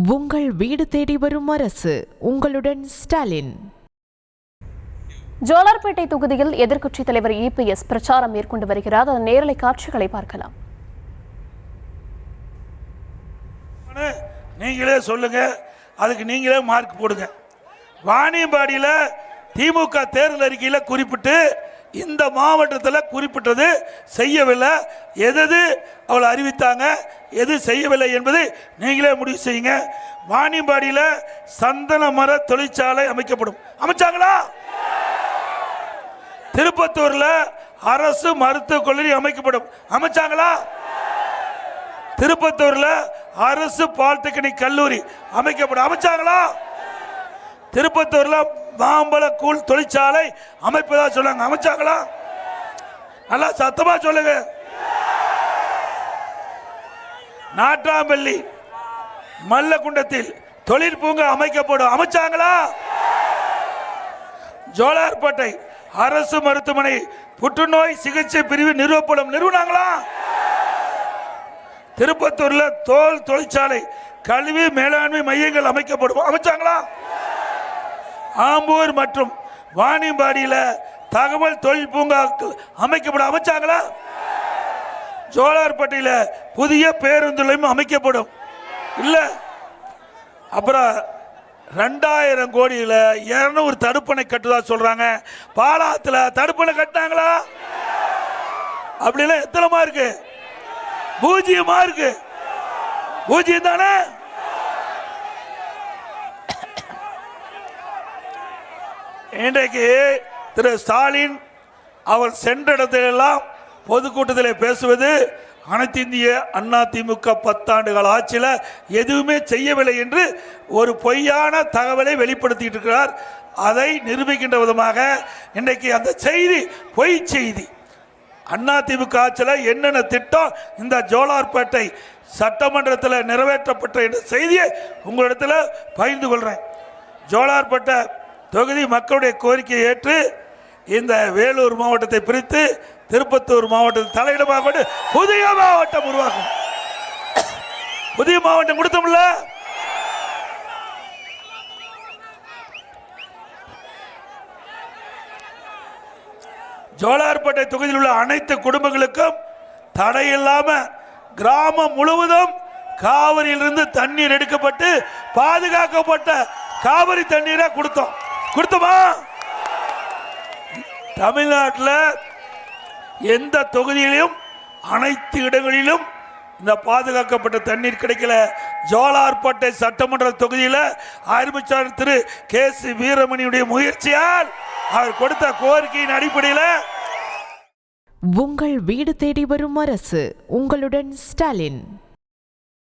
உங்கள் வீடு தேடி வரும் அரசு உங்களுடன் ஸ்டாலின். ஜோலார்பேட்டை தொகுதியில் எதிர்க்கட்சித் தலைவர் இபிஎஸ் பிரச்சாரம் மேற்கொண்டு வருகிறார். அதன் நேரலை காட்சிகளை பார்க்கலாம். நீங்களே சொல்லுங்க. அதுக்கு நீங்களே மார்க் போடுங்க. வாணியம்பாடியில் திமுக தேர்தல் அறிக்கையில் குறிப்பிட்டு இந்த மாவட்டத்தில் குறிப்பிட்டது செய்யவில்லை. எது அவளை அறிவித்தாங்க? எது செய்யவில்லை என்பது நீங்களே முடிவு செய்யுங்க. வாணியம்பாடியில் சந்தன மர தொழிற்சாலை அமைக்கப்படும். அமைச்சாங்களா? திருப்பத்தூரில் அரசு மருத்துவக் கல்லூரி அமைக்கப்படும். அமைச்சாங்களா? திருப்பத்தூரில் அரசு பாலிடெக்னிக் கல்லூரி அமைக்கப்படும். அமைச்சாங்களா? திருப்பத்தூரில் மாம்பழ கூழ் தொழிற்சாலை அமைப்பதா சொன்னாங்க. அமைச்சாங்களா? நல்லா சத்தமா சொல்லுங்க. நாட்டாம்பள்ளி மல்லகுண்டத்தில் தொழிற்பூங்கா அமைக்கப்படும். அமைச்சாங்களா? ஜோலார்பேட்டை அரசு மருத்துவமனை புற்றுநோய் சிகிச்சை பிரிவு நிறுவப்படும். நிறுவனாங்களா? திருப்பத்தூர்ல தோல் தொழிற்சாலை கல்வி மேலாண்மை மையங்கள் அமைக்கப்படும். அமைச்சாங்களா? ஆம்பூர் மற்றும் வாணிம்பாடியில் தகவல் தொழில் பூங்காக்கள் அமைக்கப்படும் அமைச்சாங்களா? ஜோலார்பட்டியில் புதிய பேருந்து நிலையம் அமைக்கப்படும். இல்லை. அப்புறம் ரெண்டாயிரம் கோடியில் இரநூறு தடுப்பணை கட்டுதா சொல்கிறாங்க பாலாத்தில் தடுப்பணை கட்டினாங்களா? அப்படிலாம் எத்தனைமா இருக்கு பூஜ்ஜியமா இருக்கு. பூஜ்ஜியம் தானே? இன்றைக்கு திரு ஸ்டாலின் அவர் சென்ற இடத்திலெல்லாம் பொதுக்கூட்டத்தில் பேசுவது அனைத்து இந்திய அண்ணா திமுக பத்தாண்டுகள் ஆட்சியில் எதுவுமே செய்யவில்லை என்று ஒரு பொய்யான தகவலை வெளிப்படுத்திட்டு இருக்கிறார். அதை நிரூபிக்கின்ற விதமாக இன்றைக்கு அந்த செய்தி பொய் செய்தி. அண்ணா திமுக ஆட்சியில் என்னென்ன திட்டம் இந்த ஜோலார்பேட்டை சட்டமன்றத்தில் நிறைவேற்றப்பட்ட என்ற செய்தியை உங்களிடத்தில் பகிர்ந்து கொள்கிறேன் ஜோலார்பேட்டை தொகுதி மக்களுடைய கோரிக்கையை ஏற்று இந்த வேலூர் மாவட்டத்தை பிரித்து திருப்பத்தூர் மாவட்டத்தை தலையிடமாக கொண்டு புதிய மாவட்டம் உருவாக்கும். புதிய மாவட்டம் கொடுத்தோம்ல? ஜோலார்பேட்டை தொகுதியில் உள்ள அனைத்து குடும்பங்களுக்கும் தடையில்லாம கிராமம் முழுவதும் காவிரியிலிருந்து தண்ணீர் எடுக்கப்பட்டு பாதுகாக்கப்பட்ட காவிரி தண்ணீரை கொடுத்தோம். கொடுத்தமா? தமிழ்நாட்டில் எந்த தொகுதியிலும் அனைத்து இடங்களிலும் இந்த பாதுகாக்கப்பட்ட தண்ணீர் கிடைக்கல. ஜோலார்பேட்டை சட்டமன்ற தொகுதியில் ஆரம்பிச்சார் திரு கே சி வீரமணியுடைய முயற்சியால் அவர் கொடுத்த கோரிக்கையின் அடிப்படையில் உங்கள் வீடு தேடி வரும் அரசு உங்களுடன் ஸ்டாலின்.